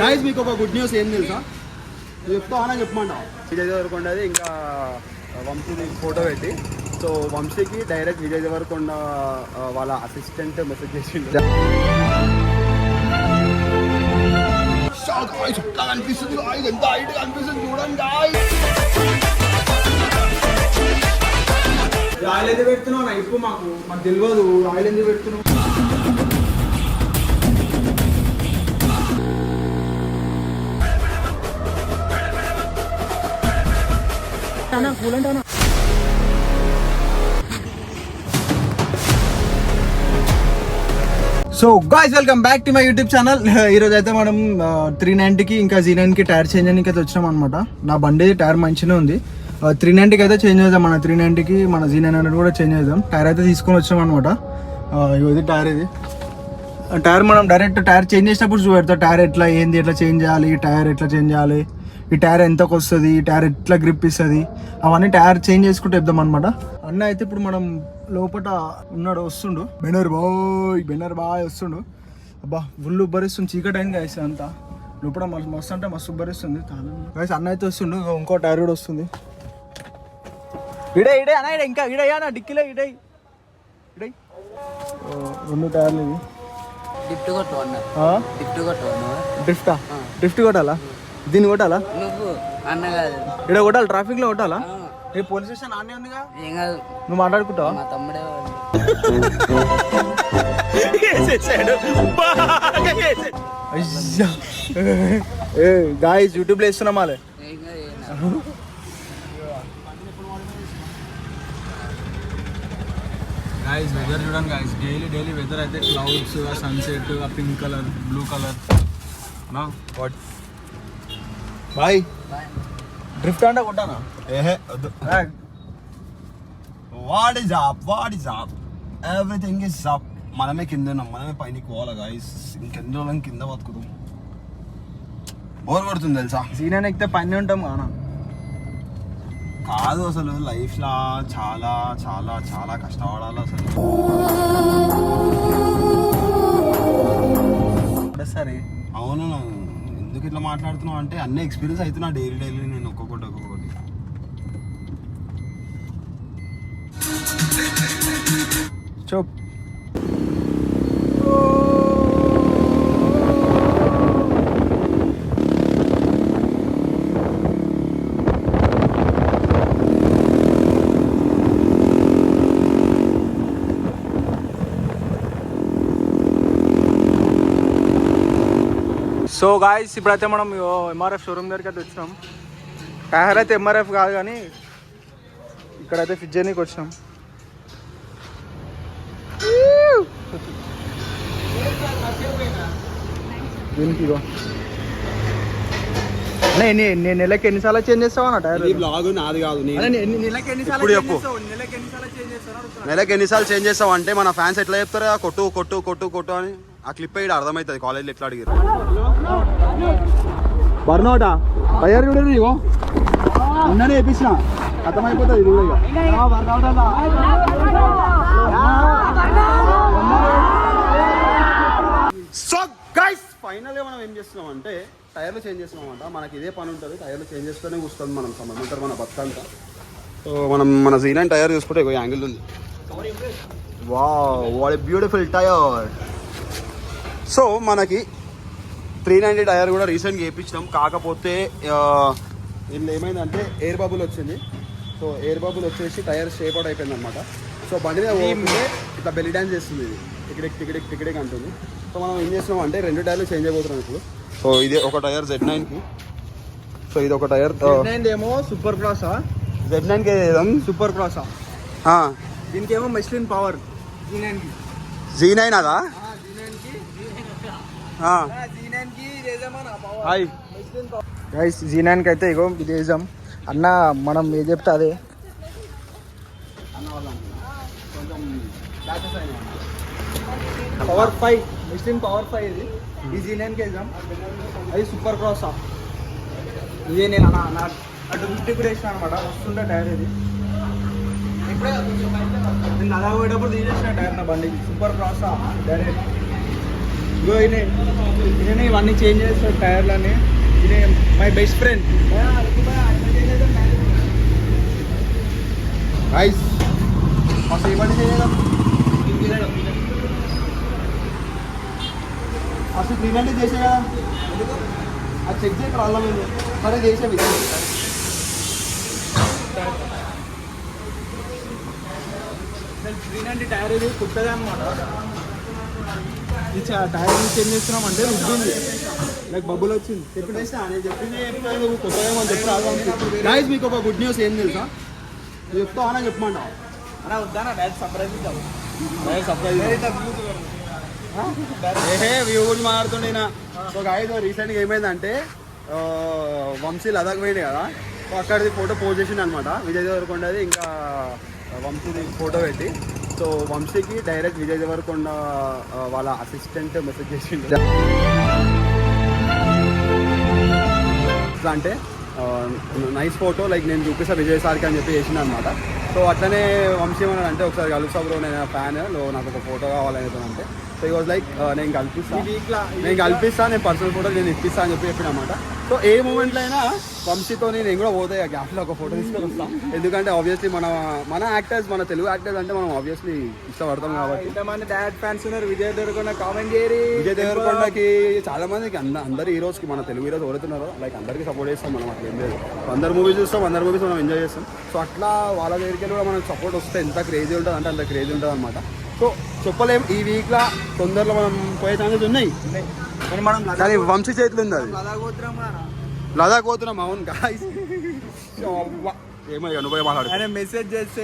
Guys మీకు ఒక good news ఏం తెలుసా? చెప్తావా చెప్పమంటావు? విజయ్ దేవరకొండది ఇంకా వంశీది ఫోటో పెట్టి. సో వంశీకి డైరెక్ట్ విజయ్ దేవరకొండ వాళ్ళ అసిస్టెంట్ మెసేజ్ చేసిండు. అనిపిస్తుంది ఎంత హైట్ అనిపిస్తుంది చూడండి ఆయిల్ ఎందుకు పెడుతున్నావు నా ఇప్పుడు మాకు మాకు తెలియదు ఆయిల్ ఎందుకు పెడుతున్నావు? So guys welcome back to my YouTube channel ఈరోజు అయితే మనం త్రీ నైన్టీకి ఇంకా జీ నైన్కి టైర్ చేంజ్ చేయడానికి అయితే వచ్చినాం అనమాట నా బండి టైర్ మంచిగా ఉంది. త్రీ నైన్టీకి అయితే చేంజ్ చేద్దాం మన త్రీ నైన్టీకి మన జీ నైన్ హండ్రెడ్ కూడా చేంజ్ చేద్దాం. టైర్ అయితే తీసుకొని వచ్చాం అనమాట ఇది టైర్ ఇది. టైర్ మనం డైరెక్ట్ టైర్ చేంజ్ చేసినప్పుడు చూపెడతా. టైర్ ఎట్లా ఏంది ఎట్లా చేంజ్ చేయాలి? టైర్ ఎట్లా చేంజ్ చేయాలి? ఈ టైర్ ఎంతకు వస్తుంది? ఈ టైర్ ఎట్లా గ్రిప్ ఇస్తుంది? అవన్నీ టైర్ చేంజ్ చేసుకుంటూ చెప్దాం అనమాట అన్న అయితే ఇప్పుడు మనం లోపల ఉన్నాడు వస్తుండు. బెనర్ బాయ్ బెనర్ బాయ్ వస్తుండు. అబ్బా ఫుల్ ఉబ్బరిస్తుంది. చీకటి అయింది గాయస్ అంతా. లోపల మస్తు మస్తు అంటే మస్తు ఉబ్బరిస్తుంది. గాయస్ అన్న అయితే వస్తుండు. ఇంకో టైర్ కూడా వస్తుంది. ఇడే ఇడే అన్న ఇంకా ఇడే అన్న డిక్కీలో ఇడే. ఇడే. రెండు టైర్లు ఇవి. లిఫ్ట్ కొట్టు అన్న. ఆ? లిఫ్ట్ కొట్టు అన్న. డ్రిఫ్టా డ్రిఫ్ట్ కొట్టాలా? దీన్ని కొట్టాలా? నువ్వు అన్న కాదు. ఇక్కడ కొట్టాలి ట్రాఫిక్లో కొట్టాలా? రేపు పోలీస్ స్టేషన్ ఆనే ఉందిగా? ఏం కాదు. నువ్వు మాట్లాడుకుంటావా? మా తమ్ముడే వాడు. గాయస్ యూట్యూబ్లో ఇస్తున్నాం వాళ్ళే ఏం ఏం. గాయస్ వెదర్ చూడండి గాయస్ డైలీ డైలీ వెదర్ అయితే clouds sunset pink colour blue colour నా వాట్ బాయ్. డ్రిఫ్ట్ అంటే కొట్టానా ఏహే వద్దు. What is up what is up everything is up మనమే కింద ఉన్నాం. మనమే పైనకి పోవాలి గాయస్ ఇంకెన్ని రోజులు కింద బతుకుతాం బోర్ కొడుతుంది తెలుసా? సీనియర్ ఎక్కితే పని ఉంటాం కానా? కాదు అసలు లైఫ్ లా చాలా చాలా చాలా కష్టపడాలి అసలు. సరే. అవును. ఎందుకు ఇట్లా మాట్లాడుతున్నావు అంటే అన్ని ఎక్స్పీరియన్స్ అవుతున్నా డైలీ డైలీ నేను ఒక్కొక్కటి ఒక్కొక్కటి. చూప్ సో గాయస్ ఇప్పుడైతే మనం ఎంఆర్ఎఫ్ షోరూమ్ దగ్గరికి అయితే వచ్చినాం. టైర్ అయితే ఎంఆర్ఎఫ్ కాదు కానీ ఇక్కడైతే ఫిట్ చేయడానికి వచ్చినాం. దీనికి అన్న నేను నెలకి ఎన్నిసార్లు చేంజ్ చేస్తావా నా టైర్ బ్లాగ్ నాది కాదు అన్న, ఇప్పుడు చెప్పు. నెలకి ఎన్నిసార్లు చేంజ్ చేస్తావు అని అంటే మన ఫ్యాన్స్ ఎట్లా చెప్తారు? కొట్టు కొట్టు కొట్టు కొట్టు అని. ఆ క్లిప్ అయ్యి అర్థమవుతుంది కాలేజ్లో ఎట్లా అడిగారు బర్నోటా? తయారు చూడండి ఇగో ఉన్ననే వేపించిన అర్థమైపోతుంది ఇది కూడా. సో గైస్ ఫైనల్గా మనం ఏం చేస్తున్నాం అంటే టైర్లు చేంజ్ చేస్తున్నాం అంట మనకి ఇదే పని ఉంటుంది టైర్లు చేంజ్ చేస్తూనే కూస్తుంది మనం సంబంధించారు మన బతుకంతా సో మనం మన జీనైన్ టైర్ చూసుకుంటే యాంగిల్ ఉంది. వా వాట్ బ్యూటిఫుల్ టైర్ సో మనకి త్రీ నైంటీ టైర్ కూడా రీసెంట్గా వేయించినాం కాకపోతే ఇందులో ఏమైందంటే ఎయిర్ బబుల్ వచ్చింది. సో ఎయిర్ బబుల్ వచ్చేసి టైర్ షేప్ అవుట్ అయిపోయింది అనమాట సో బండి మీద పోతుంటే ఇట్లా బెల్లి డ్యాన్స్ చేస్తుంది ఇది. టికెట్ టికెట్ టికెట్ అంటుంది. సో మనం ఏం చేస్తున్నాం అంటే రెండు టైర్లు చేంజ్ అయిపోతున్నాం ఇప్పుడు. సో ఇది ఒక టైర్ జెడ్ నైన్కి సో ఇది ఒక టైర్ నేను ఏమో సూపర్ క్రాసా జెడ్ నైన్కి వేద్దాం సూపర్ క్రాసా దీనికి ఏమో మెస్లిన్ పవర్ జీ నైన్ అదా? హాయ్. గైస్ జీ నైన్కి అయితే ఇగో ఇది వేసాం అన్న మనం ఏది చెప్తే అదే. Power five Michelin power five ఇది. ఈ జీ నైన్కి వేసాం అది సూపర్ క్రాస్ ఇదే నేను అన్న నా అటు ఫిఫ్టీ కూడా వేసిన అనమాట వస్తుండే టైర్ ఇది. నేను అలా పోయేటప్పుడు తీసేసిన టైర్ నా బండి. సూపర్ క్రాస్ డైరెక్ట్ ఇగో ఈయన ఇవన్నీ చేంజ్ చేస్తాడు టైర్లన్నీ. ఈయన మై బెస్ట్ ఫ్రెండ్ గైస్ అసలు ఇవన్నీ చేయడం అసలు క్లీన్ చేసే కదా. అది చెక్ చేయ ప్రాబ్లం ఏంది సరే చేసే విధానం త్రీ టైర్ ఇది కుట్టదే అనమాట ఈ టైర్ ఎందుకు చేంజ్ చేస్తున్నాం అంటే రుద్దింది లైక్ బబుల్ వచ్చింది. చెప్పింది గాయస్ మీకు ఒక గుడ్ న్యూస్ ఏం తెలుసా? చెప్తావా అని చెప్పమంటావు? అలా వద్దానా డైరెక్ట్ సర్ప్రైజ్ ఇద్దాం. ఏహే వ్యూ గురించి మాట్లాడుతుండే. సో గాయస్ రీసెంట్గా ఏమైందంటే వంశీ లదాఖ్ పోయింది కదా. సో అక్కడిది ఫోటో పోస్ట్ చేసింది అనమాట విజయ్ దేవరకొండది ఇంకా వంశీది ఫోటో పెట్టి. సో వంశీకి డైరెక్ట్ విజయ్ దేవరకొండ వాళ్ళ అసిస్టెంట్ మెసేజ్ చేసిండు. ఎట్లా అంటే నైస్ ఫోటో లైక్ నేను చూపిస్తా విజయ్ సార్కి అని చెప్పి చేసిన అనమాట సో అట్లనే వంశీ ఏమన్నా అంటే ఒకసారి కలుస్తా బ్రో నేను ఫ్యాన్లో నాకు ఒక ఫోటో కావాలని అంటే. సో ఈ వాజ్ లైక్ నేను కల్పిస్తా ఈ week లా- నేను కల్పిస్తా నేను పర్సనల్ ఫోటో నేను ఇప్పిస్తా అని చెప్పి చెప్పిన అనమాట సో ఏ మూమెంట్లో అయినా వంశీతో నేను కూడా పోతాయి ఆ గ్యాప్లో ఒక ఫోటో తీసుకొని వస్తాం. ఎందుకంటే ఆబ్వియస్లీ మన మన యాక్టర్స్ మన తెలుగు యాక్టర్స్ అంటే మనం ఆబ్వియస్లీ ఇష్టపడతాం కాబట్టి. ఇంతమంది డాడ్ ఫ్యాన్స్ ఉన్నారు విజయ్ దేవరకొండ కామెంట్ చేయరి. విజయ్ దేవరకొండకి చాలా మందికి అంద అందరు హీరోస్కి మన తెలుగు హీరోస్ ఎవరుతున్నారో లైక్ అందరికీ సపోర్ట్ చేస్తాం మనం అట్లా ఏం లేదు. అందరు మూవీస్ చూస్తాం అందరు మూవీస్ మనం ఎంజాయ్ చేస్తాం. సో అట్లా వాళ్ళ దగ్గరికి కూడా మనకు సపోర్ట్ వస్తే ఎంత క్రేజీ ఉంటుంది అంటే అంత క్రేజీ ఉంటుంది అనమాట సో చెప్పలేం ఈ వీక్లో తొందరలో మనం పోయే ఛాన్సెస్ ఉన్నాయి. కానీ వంశీ చేతులు ఉంది అది. లదాఖ్ పోతున్నాం అవును గాయస్ ఏమో నువ్వే మాట్లాడు మెసేజ్ చేస్తే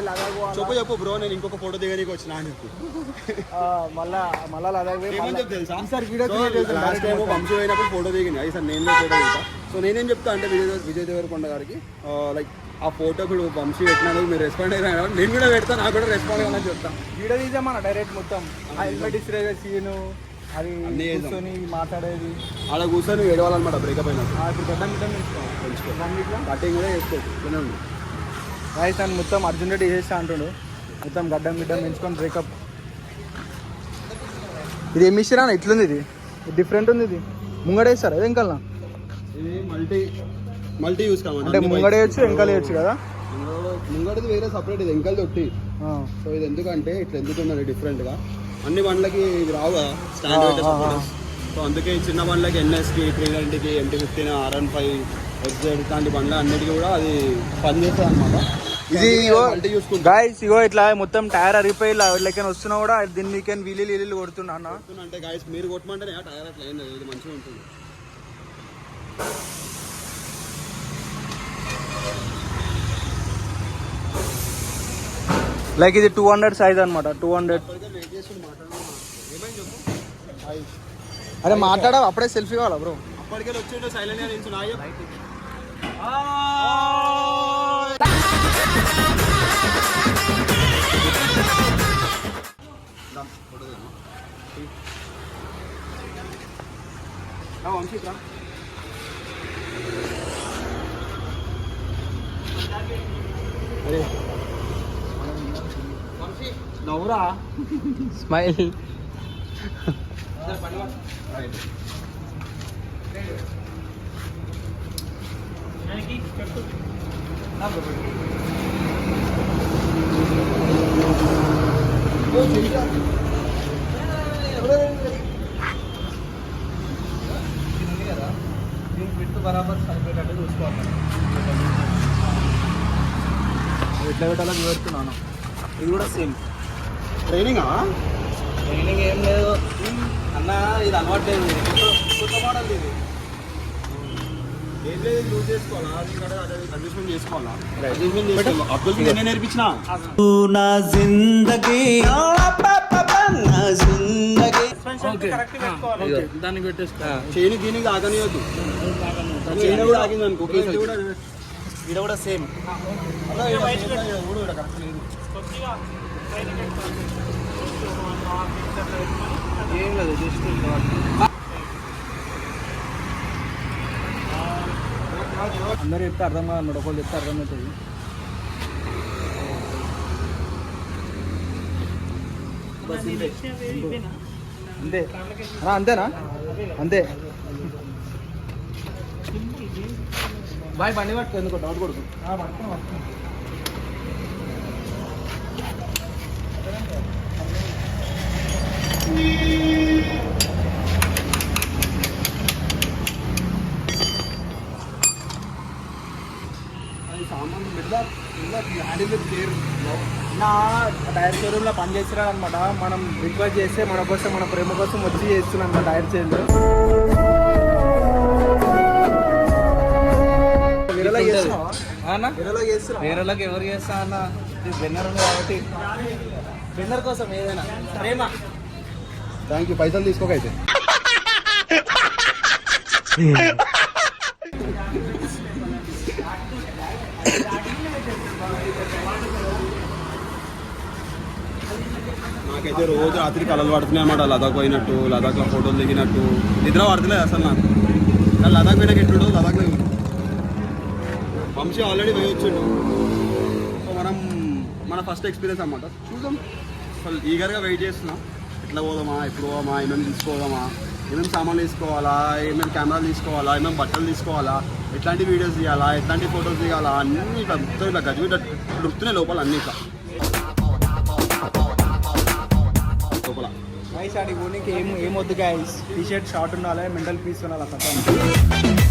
లదాఖ్ పోవాలి చెప్పు చెప్పు బ్రో నేను ఇంకొక ఫోటో దిగనీకి వచ్చిన అని చెప్పు మళ్ళా మళ్ళా చెప్పు తెలుసా? ఈసారి వీడియో లాస్ట్ టైం వంశీ పోయినప్పుడు ఫోటో దిగింది అది సార్ నేను ఫోటో దిగుతా. సో నేనేం చెప్తా అంటే విజయ్ విజయ్ దేవరకొండ గారికి లైక్ ఆ ఫోటో ఇప్పుడు వంశీ పెట్టినందుకు మీరు రెస్పాండ్ అయినా నేను కూడా పెడతా నాకు కూడా రెస్పాండ్ అవ్వాలని చెప్తా. వీడియో తీసామన్న డైరెక్ట్ మొత్తం? హెల్మెట్ ఇస్త్రీ సీను అది. కూర్చొని మాట్లాడేది. అలా కూర్చొని ఏడవాలన్నమాట బ్రేకప్ ఆ, ఇప్పుడు గడ్డం గిడ్డం తీసుకో కటింగ్ కూడా చేసుకోవచ్చు రాయిస్ అని మొత్తం అర్జున్ రెడ్డి చేస్తా అంటుండు. మొత్తం గడ్డం గిడ్డం పెంచుకొని బ్రేకప్ ఇది ఏమి ఇచ్చిరా ఇట్లుంది ఇది? డిఫరెంట్ ఉంది ఇది. ముంగడేస్తారు అదే ఇంకా ఇది మల్టీ మల్టీ యూస్ కావాలి. అంటే ముంగడేయచ్చు వెనకాల వేయచ్చు కదా? ముంగడిది వేరే సపరేట్ ఇది ఎంకల్ తొట్టి. సో ఇది ఎందుకంటే ఇట్లా ఎందుకు ఉందండి డిఫరెంట్గా అన్ని బండ్లకి ఇవి రావు? కదా ఆ, స్టాండ్ ఆ, ఆ. సో అందుకే చిన్న బండ్లకి ఎన్ఎస్కి three నైంటీకి MT fifteen RN five XZ ఇట్లాంటి బండ్ల అన్నిటికీ కూడా అది పనిచేస్తుంది అనమాట ఇది ఇగో గాయస్ ఇగో ఇట్లా మొత్తం టైర్ అరిపోయి లెక్కన వస్తున్నా కూడా దీన్ని మీకేం వీలీలు వీలీలు కొడుతున్నా అన్న. అంటే గాయస్ మీరు కొట్టమంటేనే టైర్ అట్లా ఏం లేదు ఇది మంచిగా ఉంటుంది. లైక్ ఇది టూ హండ్రెడ్ సైజ్ అనమాట టూ హండ్రెడ్ ఇప్పటికే వెయిట్ చేసి మాట్లాడడం ఏమైంది చెప్పు హాయ్. అరే మాట్లాడా అప్పుడే సెల్ఫీ కావాలా బ్రో అప్పటికే వచ్చిండు సైలెంట్గా నిల్చున్నా అయ్యో వంశీక్ రా అరే వంశీ నవ్వురా స్మైల్ బరాబర్ సరిపోయేటట్టు చూసుకోవాలి ఎట్లా పెట్టాలో పెడుతున్నాను ఇది కూడా సేమ్ ట్రైనింగా ట్రైనింగ్ ఏం లేదు. అన్న ఇది అలవాటు లేదు కొత్త మోడల్ ఇది. ఏం లేదు యూజ్ చేసుకోవాలా? అది ఇక్కడ అడ్జస్ట్మెంట్ చేసుకోవాలా? అడ్జస్ట్మెంట్ చేసుకోవాలి? అబ్దుల్ నేనే నేర్పించిన. నా జిందగీ. నా జిందగీ దానికి పెట్టేస్తా చేయని దీనికి ఆగనియొద్దు. చైన్ కూడా ఆగింది అనుకో. కేసు కూడా ఇక్కడ కూడా సేమ్. ఏం లేదు జస్ట్ అందరు చెప్తే అర్థం కాదన్నమాట ఒకళ్ళు చెప్తే అర్థమవుతుంది. అంతే. అంతేనా? అంతే. బాయ్ బండి పట్టుకో ఎందుకో డౌట్ కొడుకు. నా టైర్ షోరూమ్లో పని చేస్తున్నాడు అనమాట మనం రిక్వెస్ట్ చేస్తే మన కోసం మన ప్రేమ కోసం వచ్చి చేస్తున్నాం టైర్ చేంజ్ వేరేలోకి ఎవరు చేస్తా అన్న? ఇది బెన్నర్ ఉంది కాబట్టి. విన్నర్ కోసం ఏదైనా. ప్రేమ. థ్యాంక్ యూ పైసలు తీసుకోకైతే నాకైతే రోజు రాత్రి కలలు పడుతున్నాయి అన్నమాట. లదాఖ్ పోయినట్టు లదాఖ్లో ఫోటోలు దిగినట్టు. నిద్ర పడతలేదు అసలు నాకు. కానీ లదాఖ్ పోయినాక ఎట్లుండదు? లదాఖ్లో వంశీ ఆల్రెడీ పోయి వచ్చిండు సో మనం మన ఫస్ట్ ఎక్స్పీరియన్స్ అనమాట చూద్దాం. అసలు ఈగర్గా వెయిట్ చేస్తున్నాం. ఎట్లా పోదామా ఎప్పుడు పోదామా ఏమేమి తీసుకోదామా ఏమేమి సామాన్లు తీసుకోవాలా ఏమేమి కెమెరాలు తీసుకోవాలా ఏమేమి బట్టలు తీసుకోవాలా ఎట్లాంటి వీడియోస్ తీయాలా ఎట్లాంటి ఫొటోస్ తీయాలా అన్నీ ఇట్లా మొత్తం ఇట్లా గజిబిట్ దొరుకుతున్నాయి లోపల అన్నీ ఇట్లా. లోపల. గైస్ అడిగి ఏం ఏం వద్దు టీ షర్ట్ షార్ట్ ఉండాలి మెంటల్ పీస్ ఉండాలి అసలు.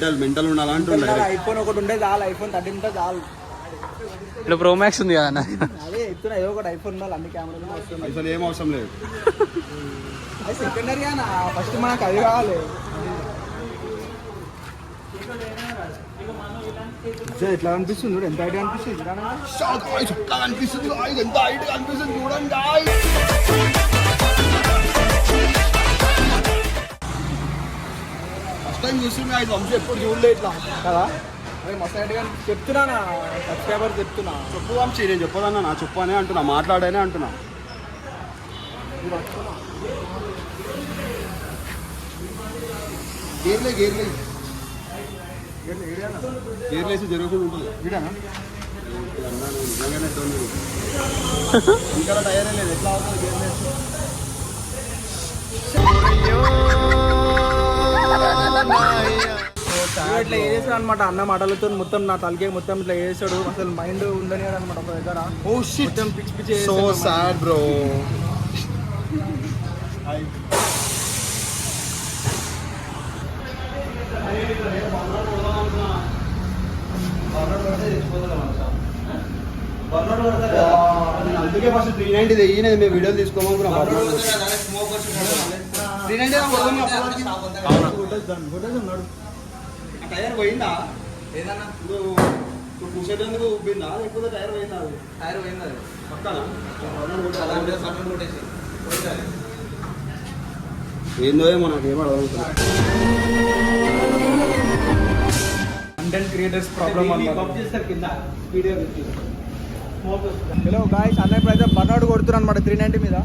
మెంటల్ మెంటల్ ఉండాలా అంటుండే ఐఫోన్ ఒకటి ఉంటే చాలు ఐఫోన్ థర్టీన్ ఉంటే చాలు. ఇప్పుడు ప్రో మ్యాక్స్ ఉంది కదా అన్న. అదే ఎత్తున ఏదో ఒకటి ఐఫోన్ ఉండాలి అన్ని కెమెరాలు వస్తుంది అసలు ఏం అవసరం లేదు. అది సెకండరీ అన్న ఫస్ట్ మనకు అది కావాలి. ఎట్లా అనిపిస్తుంది చూడు? ఎంత ఐడియా అనిపిస్తుంది? ఎట్లా కనిపిస్తుంది guys? ఎంత హైట్ కనిపిస్తుంది చూడండి ఫస్ట్ టైం చూస్తుంది ఐదు వంశం ఎప్పుడు చూడలే ఇట్లా. కదా? అదే మస్తు ఐడియా చెప్తున్నా సబ్స్క్రైబర్ చెప్తున్నా. చెప్పు వంశీ నేను చెప్పదన్నా నా చెప్పు అనే అంటున్నా మాట్లాడనే అంటున్నా. గేర్లే గేర్లే. గేర్లేసి జరుగుతుంది ఉంటుంది. వీడానా. ఇంకా టైరే లేదు. ఎట్లా అవుతుంది గేర్లేసి ఇట్లా చేసాడు అనమాట అన్న మాటలతో మొత్తం నా తలకే మొత్తం ఇట్లా చేసాడు అసలు మైండ్ ఉందని అనమాట ఒక దగ్గర. ఓ షిట్ మొత్తం పిచ్చి పిచ్చి సో. సాడ్ బ్రో అందుకే ఫస్ట్ త్రీ నైన్టీ నేను మేము వీడియోలు తీసుకోమనుకున్నాం. ఉన్నాడు టైర్ పోయిందా ఏదన్నా ఇప్పుడు కూసేటందుకు కూర్చోటందుకు ఉబ్బిందా లేకపోతే టైర్ పోయిందా అది టైర్ పోయిందా అది పక్కన కొట్టేసి ఏందో ఏమో నాకు అర్థం content creators problem hello guys అన్న అయితే బర్నౌట్ కొడుతున్నారు అనమాట త్రీ నైంటీ మీద.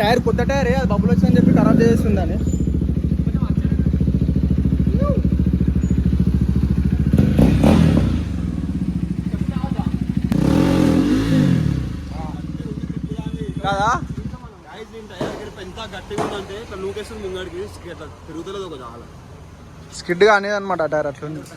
టైర్ కొత్త టైరే అది బబ్బులు వచ్చిందని చెప్పి ఖరాబ్ చేస్తుందని. కదా? ఎంత గట్టిగా ఉందంటే ఇట్లా లూకేషన్ ముంగడికి ఇట్లా తిరుగుతలేదు ఒక చాలా స్కిడ్గా అనేది అనమాట ఆ టైర్ అట్లుంది. ఆ.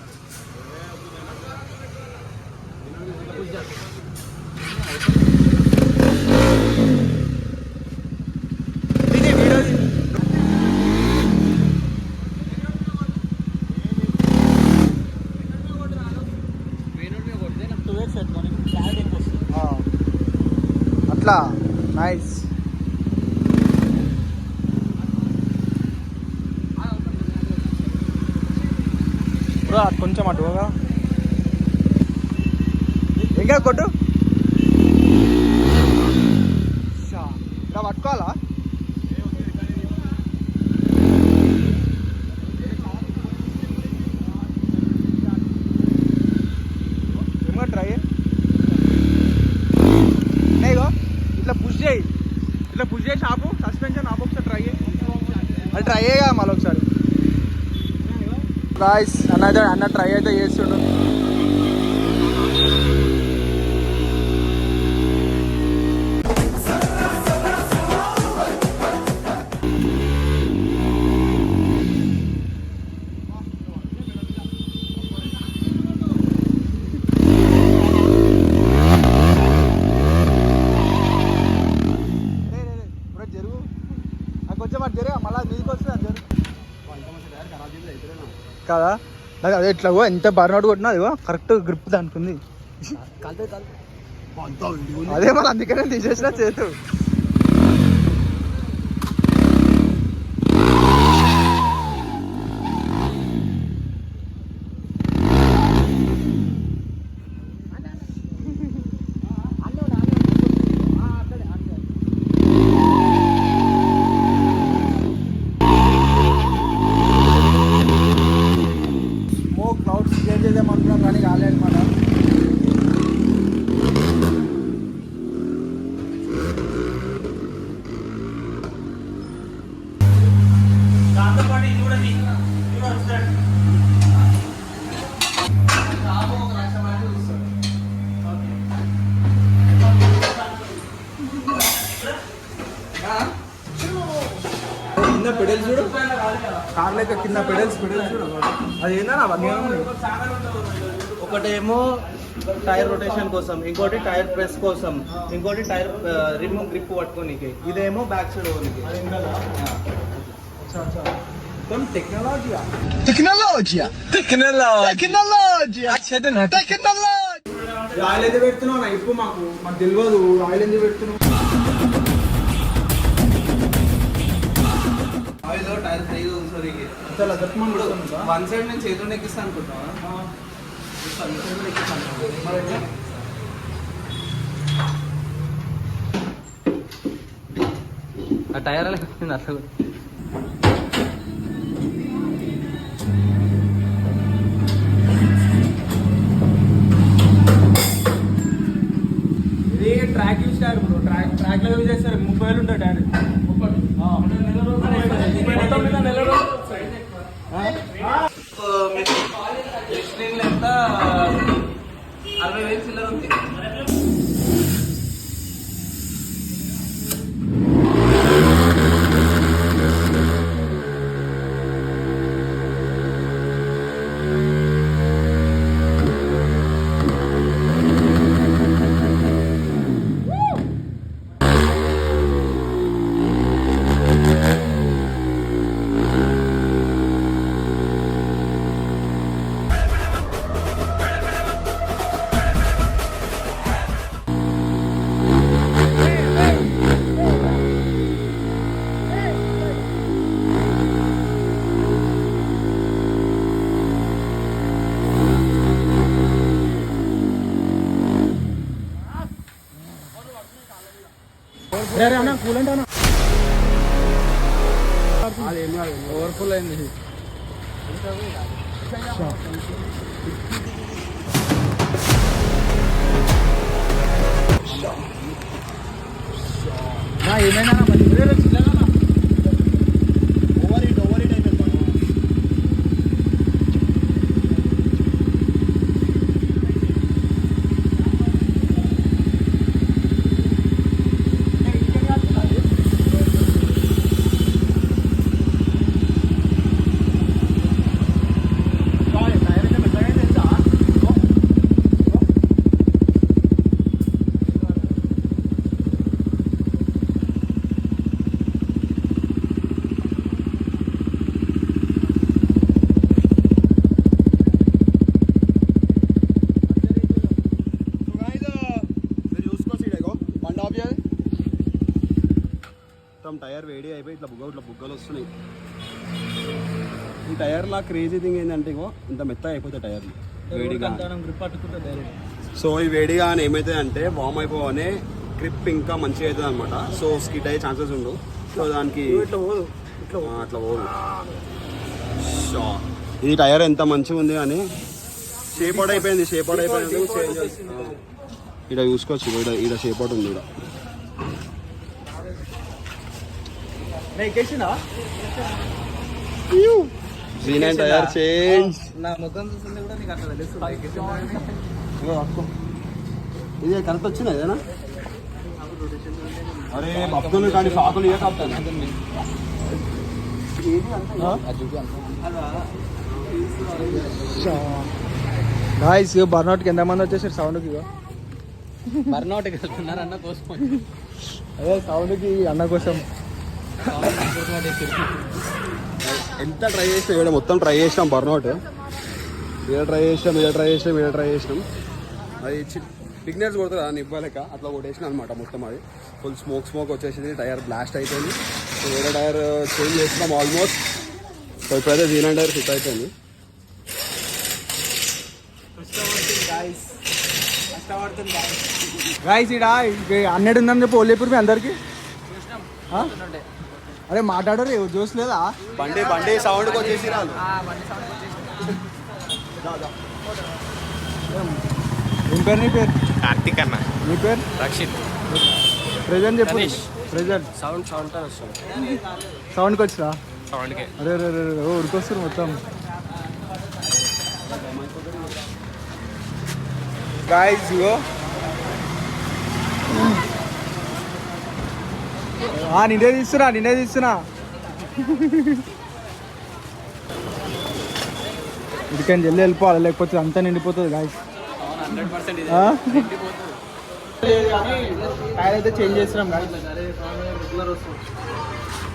అట్లా నైస్ కొంచెం అటు ఇంకా కొట్టు. పట్టుకోవాలా ఏమో ట్రై ఇగో ఇట్లా పుష్ చేయి ఇట్లా పుష్ చేసి ఆపు సస్పెన్షన్ ఆపు ఒకసారి ట్రై చేయి అది ట్రై చేయగా మళ్ళీ ఒకసారి? గాయస్ అన్న అన్న ట్రై అయితే చేస్తుండు. కదా? నాకు అదే ఎట్లా ఎంత బర్నౌట్ కొట్టినా అదిగో కరెక్ట్ గ్రిప్ దానికి ఉంది. అదే మరి అందుకనే తీసేసిన చేతు మో క్లౌడ్స్ క్రియేట్ చేద్దాం అనుకున్నాం కానీ కాలేదు అనమాట కింద పెడల్స్ చూడు కార్ లెక్క కింద పెడల్స్ పెడల్స్ చూడు అది ఏందా అవన్నీ ఒకటేమో టైర్ రొటేషన్ కోసం ఇంకోటి టైర్ ప్రెస్ కోసం ఇంకోటి టైర్ రిమూవ్ గ్రిప్ పట్టుకోనికి. ఇదేమో బ్యాక్ సైడ్ ఓనికి టెక్నాలజీ. Technology technology technology. రాయలు ఎందుకు పెడుతున్నావు నా ఇప్పుడు మాకు. మాకు తెలియదు రాయలు ఎందుకు పెడుతున్నావు. ఆయిల్ టైర్ ఫ్రీగా కూర్చోనికి చాలా ఇప్పుడు వన్ సైడ్ నేను చేతులు ఎక్కిస్తాను అనుకుంటున్నా ఆ. టైర్ అలా అట్లా. ఇది ట్రాక్ ట్యాగ్ బ్రో. ట్రాక్ ట్రాక్లో యూజ్ చేస్తారు. ముప్పై వేలు ఉంటుంది ట్యాగ్ అన్న ఓవర్ఫుల్ అయింది. మొత్తం టైర్ వేడి అయిపోయి ఇట్లా బుగ్గ ఇట్లా బుగ్గలు వస్తున్నాయి. ఈ టైర్లా క్రేజీ థింగ్ ఏంటంటే ఇగో ఇంత మెత్త అయిపోతాయి టైర్లు. వేడిగా సో ఈ వేడిగా ఏమైతే అంటే వామ్ అయిపోగానే గ్రిప్ ఇంకా మంచిగా అవుతుంది అనమాట సో స్కిడ్ అయ్యే ఛాన్సెస్ ఉండు. సో దానికి ఇట్లా పోదు. అట్లా పోదు. ఇది టైర్ ఎంత మంచిగా ఉంది కానీ షేప్ అవుట్ అయిపోయింది షేప్ అవుట్ అయిపోయింది. ఇక్కడ చూసుకోవచ్చు ఇక్కడ ఇక్కడ షేప్ అవుట్ ఉంది ఇక్కడ టైర్ చేంజ్ నా ముఖం చూస్తుంటే కూడా నీకు అట్లా తెలుస్తుంది. ఇది కరెక్ట్ వచ్చింది అదేనా అరే భక్తులు కానీ షాకులు ఏ కాపుతాను గాయస్ బర్నౌట్కి ఎంతమంది వచ్చేసారు సౌండ్కి ఇగో? బర్నౌట్ వెళ్తున్నారు అన్న కోసుకొని అదే సౌండ్కి అన్న కోసం. ఎంత ట్రై చేసినా ఇక్కడ మొత్తం ట్రై చేసినాం బర్నౌట్. ఇక్కడ ట్రై చేసినాం ఇక్కడ ట్రై చేసినాం ఇక్కడ ట్రై చేసినాం. అది పిగ్నర్స్ కొడుతుందా నివ్వలేక అట్లా కొట్టేసిన అనమాట మొత్తం అది. ఫుల్ స్మోక్ స్మోక్ వచ్చేసింది టైర్ బ్లాస్ట్ అయిపోయింది. సో వేరే టైర్ చేంజ్ చేసినాం ఆల్మోస్ట్. సో ఇప్పుడైతే జీనా టైర్ ఫిట్ అయిపోయింది. గాయస్ ఇడా హండ్రెడ్ ఉందని చెప్పి ఓలేపూర్ మీ అందరికి? అరే మాట్లాడరు జోస్ లేదా? బండి బండి సౌండ్కి వచ్చేసి రాదు ఏం పేరు నీ పేరు? కార్తిక్ అన్న. నీ పేరు? రక్షిత్. ప్రెజెంట్ చెప్పు. ప్రెజెంట్. సౌండ్ సౌండ్ వస్తుంది. సౌండ్కి వచ్చిరా? సౌండ్కే. అరే అరే అరే అరే, ఓ ఉరికొస్తారు మొత్తం. గాయస్ ఇగో. నిన్నే తీస్తున్నా నిన్నే తీస్తున్నా. ఇదికని జల్లి వెళ్ళిపోవాలి లేకపోతే అంతా నిండిపోతుంది గాయస్ టైర్ అయితే చేంజ్ చేస్తున్నాం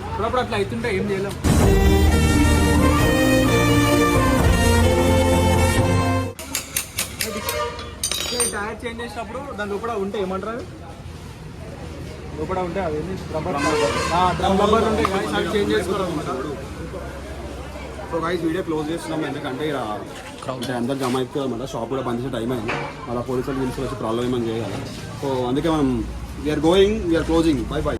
అప్పుడప్పుడు అట్లా అవుతుంటే ఏం చేయలేం. టైర్ చేంజ్ చేసినప్పుడు దాని లోపల ఉంటే ఏమంటారు? లోపల ఉంటే అవి రబ్బర్ డ్రమ్ రబ్బర్ అవి చేంజ్ చేసుకోవాలన్నమాట సో గైస్ వీడియో క్లోజ్ చేస్తున్నాం. ఎందుకంటే ఇక్కడ అంటే అందరు జమ అయిపోతుంది అనమాట. షాప్ కూడా బంద్ చేసే టైం అయింది. మళ్ళీ పోలీసులు తీసుకొచ్చి ప్రాబ్లం ఏమైనా చేయాలి సో అందుకే మనం we're going we're closing bye bye